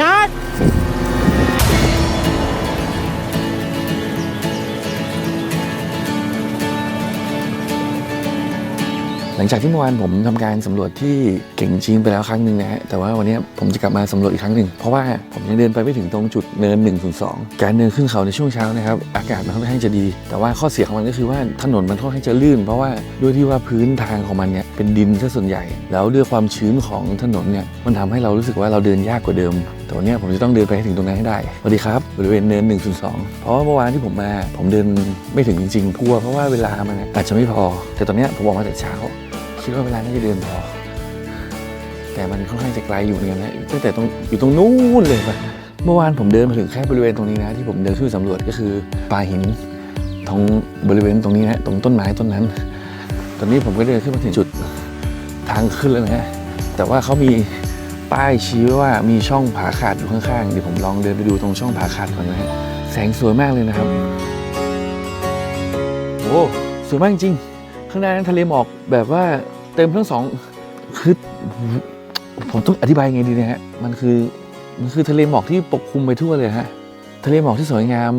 ยัดหลังจากที่เมื่อวานผมทำการสำรวจที่เก่งจีนไปแล้วครั้งหนึ่งนะฮะแต่ว่าวันนี้ผมจะกลับมาสำรวจอีกครั้งหนึ่งเพราะว่าผมยังเดินไปไม่ถึงตรงจุดเนิน1นถึงสการเดินขึ้นเขาในช่วงเช้านะครับอากาศมันค่อนข้างจะดี แต่ว่าข้อเสียของมันก็คือว่าถนนมันค่อนข้างจะลื่น เพราะว่าด้วยที่ว่าพื้นทางของมันเนี่ยเป็นดินซะส่วนใหญ่ แล้วด้วยความชื้นของถนนเนี่ยมันทำให้เรารู้สึกว่าเราเดินยากกว่าเดิม แต่วันนี้ผมจะต้องเดินไปให้ถึงตรงนั้นให้ได้สวัสดีครับบริเวณเนิน1นถึงสเพราะว่าเมื่อวานที่ผมมา ผมเดินไม่ถึงจริงๆกลัวเพราะว่าเวลามันอาจจะไม่พอ แต่ตอนนี้ผมออกมาแต่เช้า คิดว่าเวลาน่าจะเดินพอ แต่มันค่อนข้างจะไกลอยู่เหมือนกันนะตั้งแต่ตรงอยู่ตรงนู้นเลยปะเมื่อวานผมเดินมาถึงแค่บริเวณตรงนี้นะ ที่ผมเดินขึ้นสำรวจก็คือปลายหินตรงบริเวณตรงนี้นะตรงต้นไม้ต้นนั้น ตอนนี้ผมก็เดินขึ้นมาถึงจุดทางขึ้นแล้วนะแต่ว่าเขามี ป้ายชี้ว่ามีช่องผาขาดอยู่ข้างๆ เดี๋ยวผมลองเดินไปดูตรงช่องผาขาดก่อนนะฮะ แสงสวยมากเลยนะครับ โอ้สวยมากจริง ข้างหน้านั้นทะเลหมอกแบบว่าเต็มทั้งสองคือผมต้องอธิบายยังไงดีนะฮะ มันคือมันคือทะเลหมอกที่ปกคลุมไปทั่วเลยฮะ ทะเลหมอกที่สวยงาม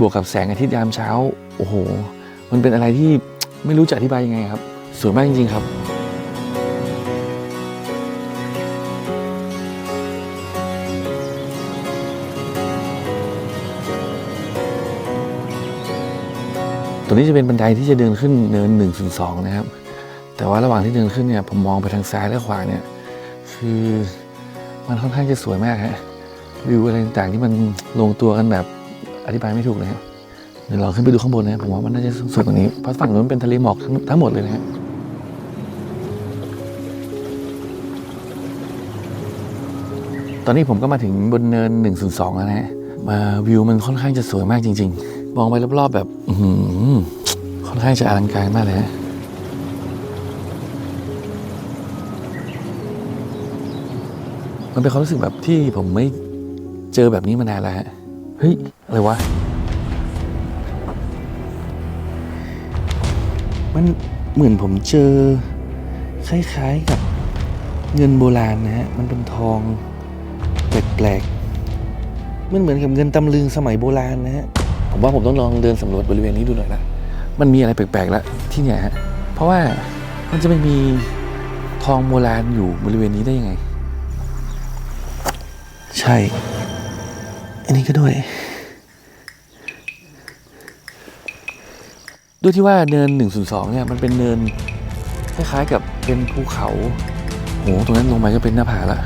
บวกกับแสงอาทิตย์ยามเช้า โอ้โห มันเป็นอะไรที่ไม่รู้จะอธิบายยังไงครับ สวยมากจริงๆครับ ตัวนี้จะเป็นบันไดที่จะเดินขึ้นเนิน1นถึงสองนะครับ แต่ว่าระหว่างที่เดินขึ้นเนี่ยผมมองไปทางซ้ายและขวาเนี่ย คือมันค่อนข้างจะสวยมากฮะวิวอะไรต่างๆที่มันลงตัวกันแบบอธิบายไม่ถูกเลยฮะเดี๋ยวเราขึ้นไปดูข้างบนนะผมว่ามันน่าจะสวยกว่านี้เพราะฝั่งนู้นเป็นทะเลหมอกทั้งหมดเลยนะฮะตอนนี้ผมก็มาถึงบนเนิน1นถึงสแล้วนะฮะมาวิวมันค่อนข้างจะสวยมากจริง ๆ มองไปรอบๆแบบอืค่อนข้างจะอลังการมากเลยฮะมันเป็นความรู้สึกแบบที่ผมไม่เจอแบบนี้มานานแล้วฮะ เฮ้ย อะไรวะ มันเหมือนผมเจอ คล้ายๆกับเงินโบราณนะฮะ มันเป็นทองแปลกๆ มันเหมือนกับเงินตำลึงสมัยโบราณนะฮะ ผมว่าผมต้องลองเดินสำรวจบริเวณนี้ดูหน่อยละมันมีอะไรแปลกๆแล้วที่เนี่ยฮะเพราะว่ามันจะไม่มีทองโบราณอยู่บริเวณนี้ได้ยังไง ใช่ อันนี้ก็ด้วย ด้วยที่ว่าเนิน1นเนี่ย มันเป็นเนินคล้ายๆกับเป็นภูเขา โห ตรงนั้นลงไปก็เป็นหน้าผาละ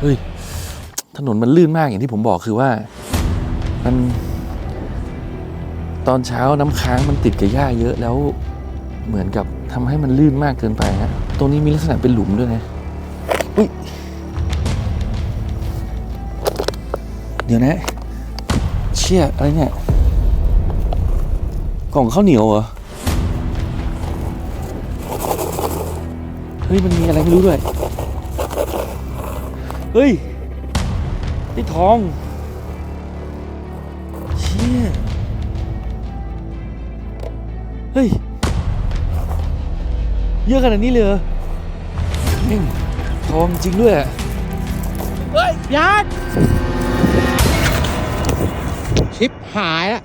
เฮ้ย ถนนมันลื่นมากอย่างที่ผมบอกคือว่า มันตอนเช้าน้ำค้างมันติดกับหญ้าเยอะแล้วเหมือนกับทำให้มันลื่นมากเกินไปฮะตรงนี้มีลักษณะเป็นหลุมด้วยนะอุ้ยเดี๋ยวนะ เชี่ยอะไรเนี่ยกล่องข้าวเหนียวเหรอ เฮ้ย มันมีอะไรไม่รู้ด้วย เฮ้ย นี่ทอง เชี่ยเฮ้ย เยอะขนาดนี้เลยเหรอแม่งทองจริงด้วยอะเฮ้ยยัดชิปหายละ